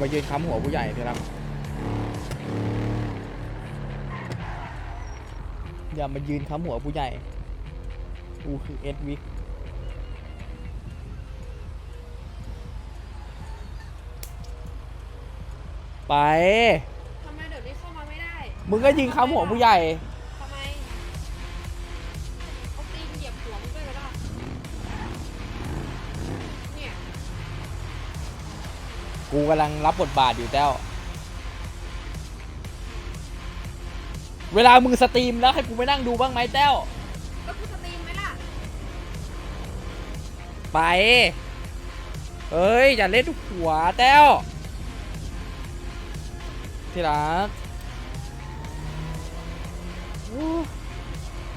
มายืนค้ำหัวผู้ใหญ่ทีละอย่ามายืนค้ำหัวผู้ใหญ่กูคือเอ็ดวิกไป ทำไมเดี๋ยวนี้เข้ามาไม่ได้ มึงก็ยิงค้ำหัวผู้ใหญ่ กูกำลังรับบทบาทอยู่แต้ว เวลามึงสตรีมแล้วให้กูไปนั่งดูบ้างไหมแต้ว ก็คือสตรีมไหมล่ะ ไป เอ้ย อย่าเล่นหัวแต้ว ที่รักอู้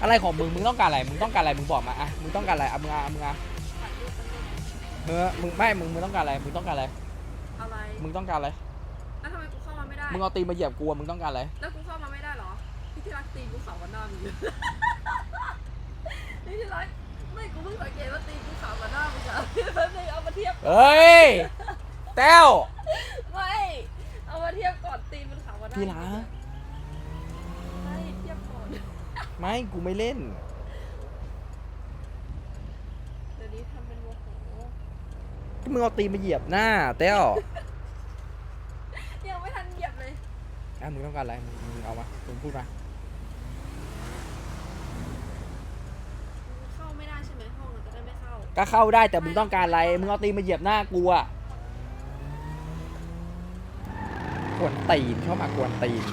อะไรของมึง มึงต้องการอะไร มึงต้องการอะไร มึงบอกมาอะมึงต้องการอะไร เอามึงเอามึงเอาถ่ายรูปกันเลยเออมึงไม่ มึง มึงต้องการอะไร มึงต้องการอะไรอะไร มึงต้องการอะไร แล้วทำไมกูเข้ามาไม่ได้ มึงเอาตีนมาเหยียบกูอะมึงต้องการอะไร แล้วกูเข้ามาไม่ได้เหรอ พี่ที่รักตีนกูเสาวันหน้ามีพี่ที่รักไม่กูเพิ่งสังเกตว่าตีนกูเสาวันหน้ามีอะแป๊บนึงเอามาเทียบเอ้ย แต้ว ไม่ เอามาเทียบก่อนตีนมันเสาวันหน้าที่รักไม่เทียบก่อน ไม่กูไม่เล่น เดี๋ยวนี้ทำเป็นโมโห มึงเอาตีนมาเหยียบหน้า แต้ว ยังไม่ทันเหยียบเลย อะมึงต้องการอะไรมึงมึงเอามามึงพูดมาเข้าไม่ได้ใช่ไหมห้องอะจะได้ไม่เข้าก็เข้าได้แต่มึงต้องการอะไรมึงเอาตีนมาเหยียบหน้ากูอะกวนตีนเข้ามากวนตีน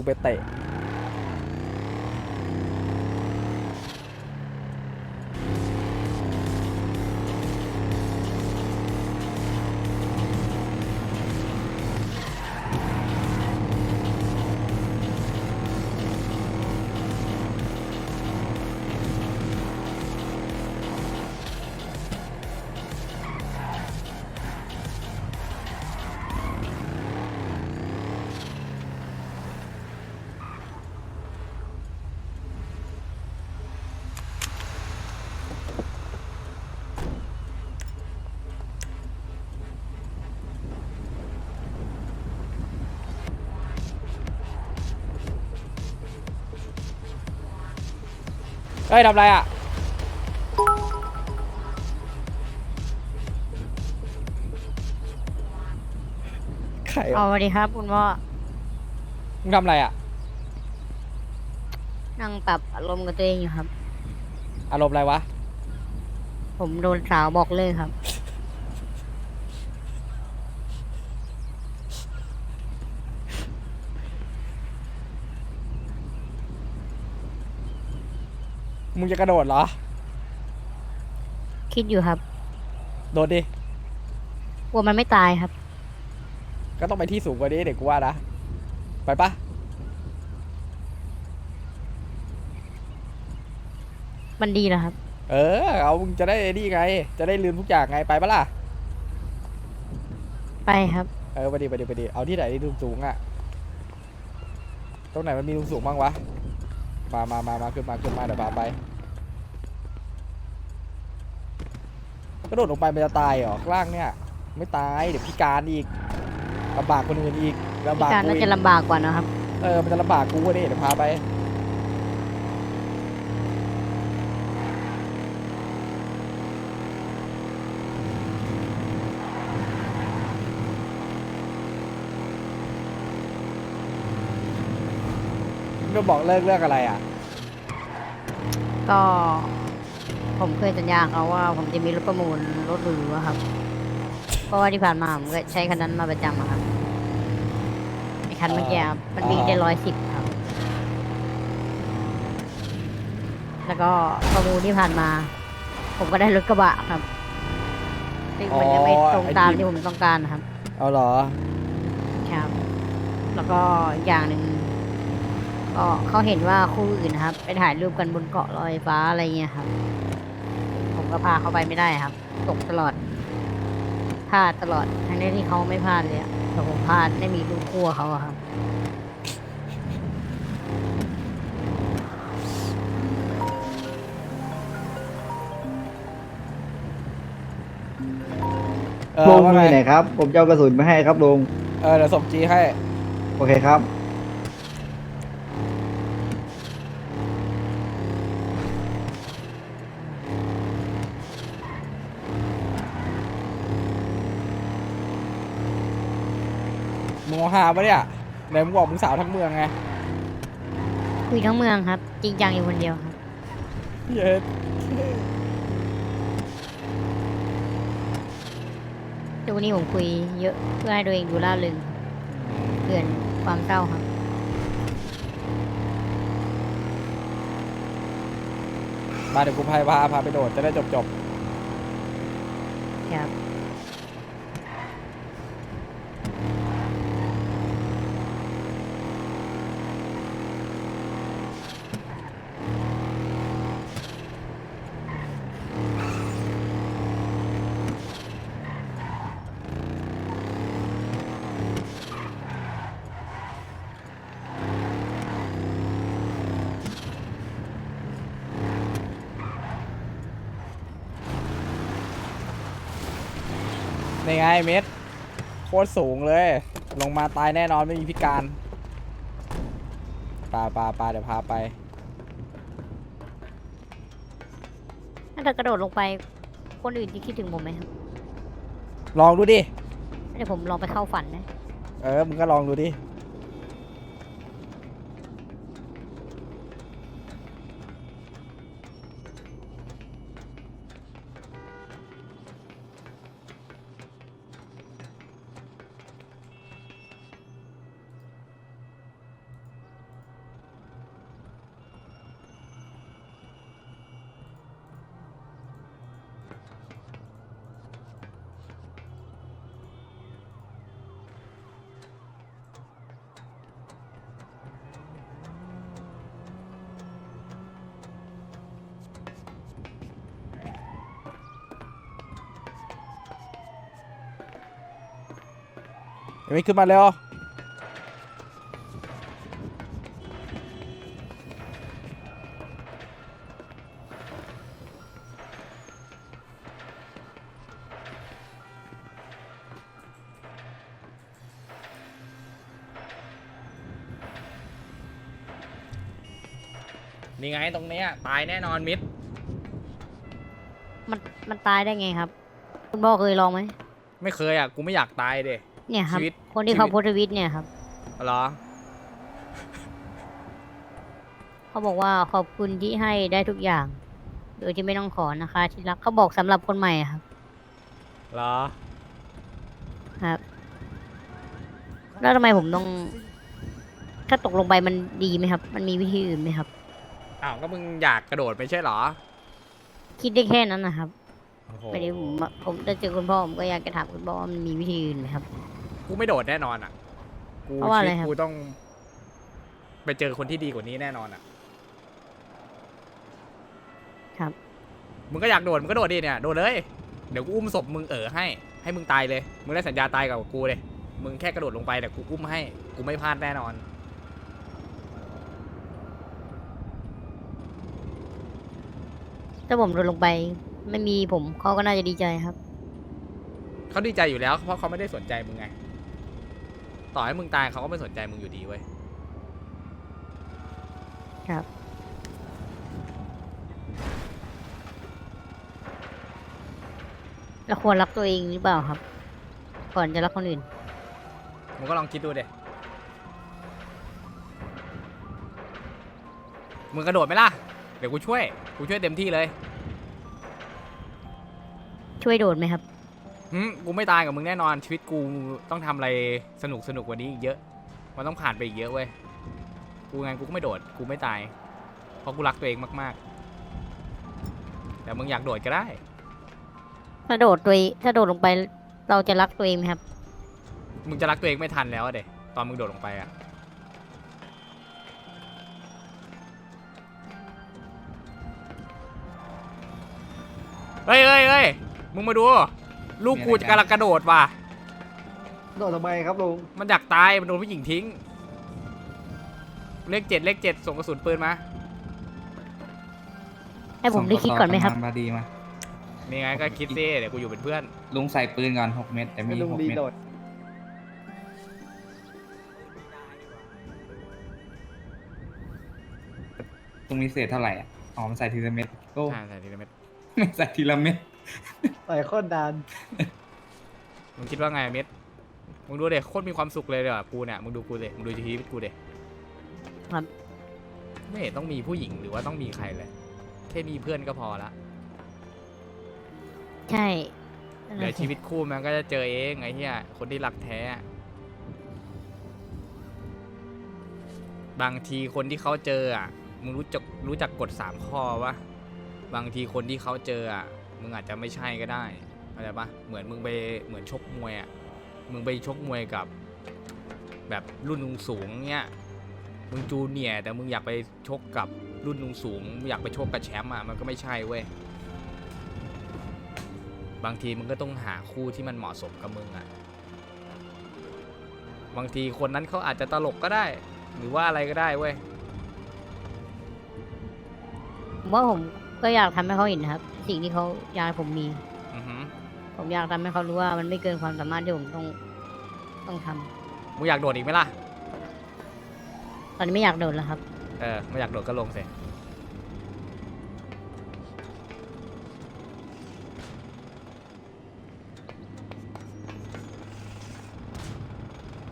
ดูไปเตะ เฮ้ยทำไรอะ ใครเอาอะสวัสดีครับคุณพ่อมึงทำอะไรอะ นั่งปรับอารมณ์กับตัวเองอยู่ครับ อารมณ์อะไรวะ ผมโดนสาวบอกเลิกครับ มึงจะกระโดดเหรอ คิดอยู่ครับโดดดิ กลัวมันไม่ตายครับ ก็ต้องไปที่สูงกว่านี้เด็กกูว่านะ ไปปะมันดีนะครับ เออ เอามึงจะได้นี่ไง จะได้ลืมทุกอย่างไงไปปะล่ะ ไปครับ เออไปดิไปดิไปดิเอาที่ไหนที่สูงๆอะ ตรงไหนมันมีสูงๆบ้างวะ มามามามาขึ้นมาขึ้นมาเดี๋ยวพาไป กระโดดลงไปมันจะตายเหรอข้างล่างเนี่ย ไม่ตายเดี๋ยวพิการอีกลำบากคนอื่นอีกลำบากการกูน่าอีจะกลำบากกว่านะครับ เออมันจะลำบากกูอะดิเดี๋ยวพาไปก็บอกเลิกเรื่องอะไรอะ ก็ ผมเคยสัญญาเขาว่าผมจะมีรถประมูลรถหรูอะครับ เพราะว่าที่ผ่านมาผมก็ใช้คันนั้นมาประจำอะครับไอคันเมื่อกี้ครับมันวิ่งได้ร้อยสิบครับ แล้วก็ประมูลที่ผ่านมา ผมก็ได้รถกระบะครับซึ่งมันยังไม่ตรงตามที่ผมต้องการนะครับ เอาเหรอ ครับ แล้วก็อีกอย่างหนึ่งก็เขาเห็นว่าคู่อื่นนะครับ ไปถ่ายรูปกันบนเกาะลอยฟ้าอะไรเงี้ยครับผม ก็พาเขาไปไม่ได้ครับ ตกตลอดพลาดตลอดทั้งนี้ที่เขาไม่พลาดเลยอะแต่ผมพลาดไม่มีรูปคู่กับเขาอะครับเออลุงว่าอไงยู่ไหนครับ ผมจะเอากระสุนไปให้ครับลุงเออเดี๋ยวส่งจีให้ โอเคครับ มึงเอาหาปะเนี่ยไหนมึงบอกมึงสาวทั้งเมืองไงคุยทั้งเมืองครับ จริงจังอยู่คนเดียวครับ เย็ดทุกวันนี้ผมคุยเยอะเพื่อให้ตัวเองดูล่าเริงครับเพื่อนความเศร้าครับ มาเดี๋ยวกูพาพาพาไปโดดจะได้จบจบครับ นี่ไงเม็ดโคตรสูงเลย ลงมาตายแน่นอนไม่มีพิการปาปาปาเดี๋ยวพาไป ถ้าเธอกระโดดลงไปคนอื่นจะคิดถึงผมไหมครับลองดูดิ เดี๋ยวผมลองไปเข้าฝันนะ เออ มึงก็ลองดูดิ ไม่ขึ้นมาเร็วนี่ไงตรงเนี้ยตายแน่นอนมิดมันมันตายได้ไงครับ คุณพ่อเคยลองไหมไม่เคยอะกูไม่อยากตายเด เนี่ยครับ ชีวิตคนที่ชีวิตเขาโพสต์ทวิตเนี่ยครับ เหรอ เขาบอกว่าขอบคุณที่ให้ได้ทุกอย่าง โดยที่ไม่ต้องขอนะคะที่รักเขาบอกสำหรับคนใหม่อะครับ เหรอ ครับ แล้วทำไมผมต้อง ถ้าตกลงไปมันดีไหมครับ มันมีวิธีอื่นไหมครับ อ้าว ก็มึงอยากกระโดดไม่ใช่เหรอคิดได้แค่นั้นนะครับโอ้โห ไม่ได้ผมผมจะเจอคุณพ่อผมก็อยากจะถามคุณพ่อว่ามันมีวิธีอื่นไหมครับ กูไม่โดดแน่นอนอะ กูเพราะว่าอะไรชีวิตครับ กูต้อง ไปเจอคนที่ดีกว่านี้แน่นอนอะ ครับ มึงก็อยากโดดมึงก็โดดดิเนี่ยโดดเลย เดี๋ยวกูอุ้มศพมึงเออให้ ให้มึงตายเลย มึงได้สัญญาตายกับกูเลย มึงแค่กระโดดลงไปแต่กูอุ้มให้ กูไม่พลาดแน่นอน ถ้าผมโดนลงไป ไม่มีผมเขาก็น่าจะดีใจครับ เขาดีใจอยู่แล้วเพราะเขาไม่ได้สนใจมึงไง ต่อให้มึงตายเขาก็ไม่สนใจมึงอยู่ดีเว้ย ครับ เราควรรักตัวเองหรือเปล่าครับ ก่อนจะรักคนอื่น มึงก็ลองคิดดูเดมึงกระโดดไหมล่ะ เดี๋ยวกูช่วย กูช่วยเต็มที่เลย ช่วยโดดไหมครับ หึกูไม่ตายกับมึงแน่นอนชีวิตกูต้องทำอะไรสนุกสนุกกว่านี้อีกเยอะ มันต้องผ่านไปอีกเยอะเว้ย กูไงกูก็ไม่โดด กูไม่ตาย เพราะกูรักตัวเองมากๆ แต่มึงอยากโดดก็ได้ ถ้าโดดตัวเองถ้าโดดลงไปเราจะรักตัวเองไหมครับ มึงจะรักตัวเองไม่ทันแล้วอะเด็ตอนมึงโดดลงไปอะเฮ้ยเฮ้ยเฮ้ยมึงมาดู ลูกกูจะกำลังกระโดดว่ะ โดดทำไมครับลุงมันอยากตาย มันโดนผู้หญิงทิ้ง เลขเจ็ดเลขเจ็ดส่งกระสุนปืนมา ให้ผมได้คิดก่อนไหมครับ ส่งข้อวามาดีมา นี่ไงก็คิดสิเดี๋ยวกูอยู่เป็นเพื่อน ลุงใส่ปืนก่อนหกเม็ดแต่มีให้ลุงหกดีเม็ดโดดลุงมีเศษเท่าไหร่อะอ๋อมันใส่ทีละเม็ดโอ้ใช่ใช่ทีละเม็ด ไม่ใส่ทีละเม็ด ใส่โคตรดานมึงคิดว่าไงเม็ดมึงดูเด็กโคตรมีความสุขเลยเดี๋ยวกูเนี่ยมึงดูกูเด็มึงดูชีวิตกูเด็ครับ ไม่เห็นต้องมีผู้หญิงหรือว่าต้องมีใครเลยแค่มีเพื่อนก็พอละใช่เดี๋ยวชีวิตคู่มันก็จะเจอเองไอ้เหี้ยคนที่รักแท้บางทีคนที่เขาเจออะมึงรู้จักรู้จักกฎสามข้อวะบางทีคนที่เขาเจออะ มึงอาจจะไม่ใช่ก็ได้เข้าใจปะเหมือนมึงไปเหมือนชกมวยอะมึงไปชกมวยกับ แบบรุ่นสูงเนี้ยมึงจูเนียแต่มึงอยากไปชกกับรุ่นสูง อยากไปชกกับแชมป์อะมันก็ไม่ใช่เว้ยบางทีมึงก็ต้องหาคู่ที่มันเหมาะสมกับมึงอะบางทีคนนั้นเขาอาจจะตลกก็ได้ หรือว่าอะไรก็ได้เว้ย ผมว่าผมก็อยากทำให้เขาเห็นนะครับ สิ่งที่เขาอยากให้ผมมี อือหือผมอยากทำให้เขารู้ว่ามันไม่เกินความสามารถที่ผมต้องต้องทำมึงอยากโดดอีกไหมล่ะ ตอนนี้ไม่อยากโดดแล้วครับ เออไม่อยากโดดก็ลงสิ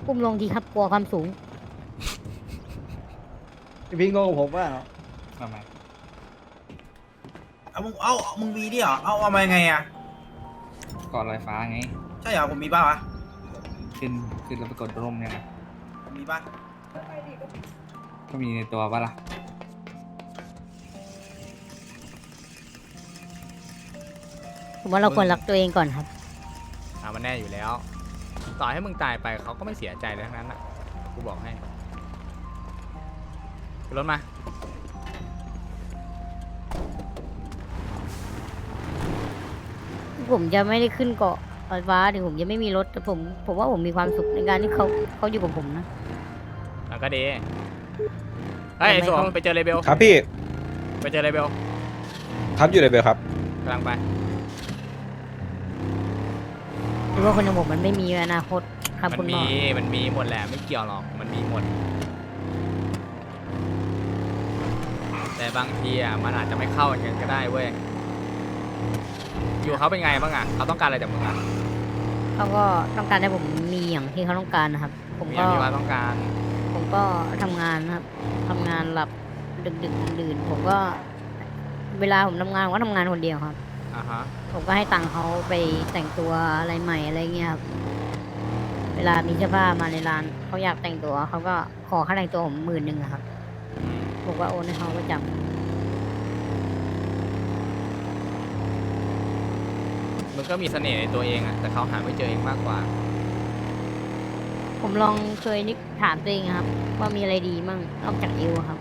อุ้มลงทีครับกลัวความสูง พี่งงกับผมว่าทำไม เอามึงเอามึงมีดิเหรอเอาเอามายังไงอะกอดลอยฟ้าไง ใช่เหรอผมมีป่าวะขึ้นขึ้นแล้วไปกดร่มเนี่ยนะผมมีป่ะก็มีในตัวปะล่ะผมว่าเราควรรักตัวเองก่อนครับ อ่ามันแน่อยู่แล้ว ต่อให้มึงตายไปเขาก็ไม่เสียใจเลยทั้งนั้นอะ กูบอกให้ขึ้นรถมา ผมจะไม่ได้ขึ้นเกาะไฟฟ้าถึงผมจะไม่มีรถแต่ผมผมว่าผมมีความสุขในการที่เขาเขาอยู่กับผมนะแล้วก็ดีเฮ้ยทำไมสวงเขาไปเจอเลเบลครับพี่ไปเจอเลเบลครับอยู่ในเบลครับกำลังไปหรือว่าคนอย่างผมมันไม่มีอนาคตครับมัคุณหมมีอมันมีหมดแหละไม่เกี่ยวหรอกมันมีหมด แต่บางทีอะมันอาจจะไม่เข้ากันก็ได้เว้ย อยู่เขาเป็นไงบ้างอะเขาต้องการอะไรจากมึงอะเขาก็ต้องการให้ผมมีอย่างที่เขาต้องการนะครับ ผมมีก็อย่างที่ว่าต้องการผมก็ทำงานนะครับทำงานหลับดึกดึกๆดื่นๆผมก็ เวลาผมทำงานผมก็ทำงานคนเดียวครับ อ่าฮะผมก็ให้ตังค์เขาไปแต่งตัวอะไรใหม่อะไรเงี้ยครับ เวลามีเสื้อผ้ามาในร้านเขาอยากแต่งตัวเขาก็ขอค่าแต่งตัวผมหมื่นหนึ่งอะครับ อืมผมก็โอนให้เขาประจ มึงก็มีเสน่ห์ในตัวเองอะแต่เขาหาไม่เจอเองมากกว่าำผมลองเคยนึกถามตัวเองครับ ว่ามีอะไรดีมั่งนอกจากเอวครับ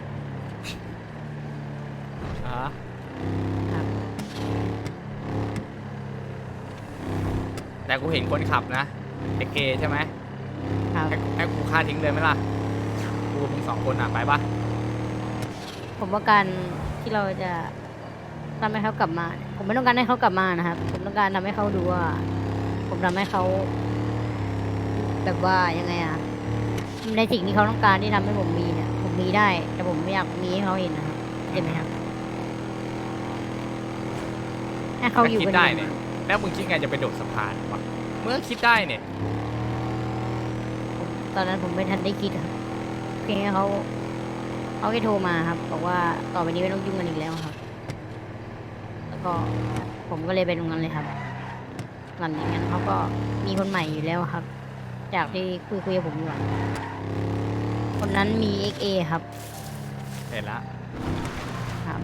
อ่าครับ แต่กูเห็นคนขับนะไอเกใช่ไหมครับ ให้ให้กูฆ่าทิ้งเลยไหมล่ะ กูกับมึงสองคนอะไปปะผมว่าการที่เราจะ ทำให้เขากลับมาเนี่ยผมไม่ต้องการให้เขากลับมานะครับ ผมต้องการทำให้เขาดูว่า ผมทำให้เขา แบบว่ายังไงอะในสิ่งที่เขาต้องการที่ทำให้ผมมีเนี่ย ผมมีได้ แต่ผมไม่อยากมีให้เขาเห็นนะครับเห็นไหมครับให้เขาอยู่คิกัดนได้อเนี่ยยู่แล้วมึงคิดไงจะไปโดดสะพานวะเมื่อคิดได้เนี่ย ตอนนั้นผมไม่ทันได้คิดครับเพียงแค่เขาเขาแค่โทรมาครับ บอกว่าต่อไปนี้ไม่ต้องยุ่งกันอีกแล้วครับแล้ว ก็ผมก็เลยไปตรงนั้นเลยครับ หลังจากนั้นเขาก็มีคนใหม่อยู่แล้วครับ จากที่คุยคุยกับผมอยู่อะคนนั้นมี XA ครับเห็นละครับ